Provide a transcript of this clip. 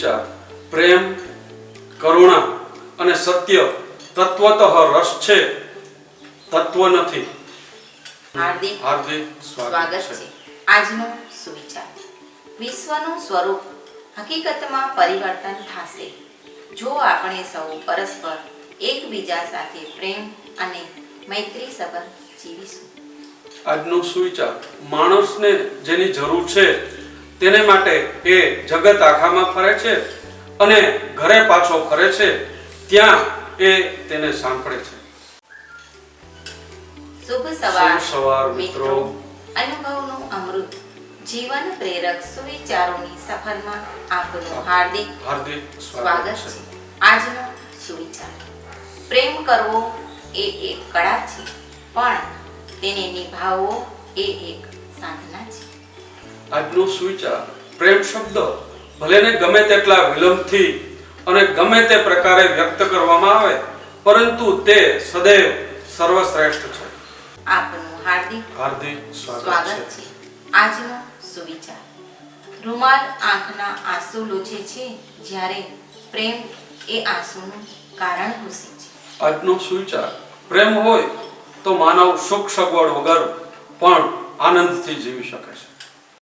સુવિચાર પ્રેમ કરુણા અને સત્ય તત્વતઃ રસ છે. તત્વ નથી. હાર્દિક હાર્દિક સ્વાગત છે. આજનો સુવિચાર. વિશ્વનું સ્વરૂપ હકીકતમાં પરિવર્તન થશે. જો આપણે સૌ પરસ્પર એકબીજા સાથે પ્રેમ અને મૈત્રી સંબંધ જીવીશું. આજનો સુવિચાર માણસને જેની જરૂર છે તેને માટે એ જગત આખામાં ફરે છે અને ઘરે પાછો ફરે છે ત્યાં એ તેને સાંભળે છે. શુભ સવાર સવાર, મિત્રો. અનુભવનું અમૃત. જીવન પ્રેરક સુવિચારોની સફરમાં આપનું હાર્દિક હાર્દિક સ્વાગત છે. આજનો સુવિચાર. પ્રેમ કરવો એ એક કળા છે પણ તેને નિભાવવો એ એક સાધના છે. આજનો સુવિચાર પ્રેમ શબ્દ ભલેને ગમે તેટલા વિલંબથી અને ગમે તે પ્રકારે વ્યક્ત કરવામાં આવે પરંતુ તે સદૈવ સર્વશ્રેષ્ઠ છે. આપનું હાર્દિક હાર્દિક સ્વાગત છે. આજનો સુવિચાર. રૂમાલ આંખના આંસુ લૂછે છે જ્યારે પ્રેમ એ આંસુનું કારણ ઘૂસે છે. આજનો સુવિચાર. પ્રેમ હોય તો માનવ સુખ સગવડ વગર પણ આનંદથી જીવી શકે છે.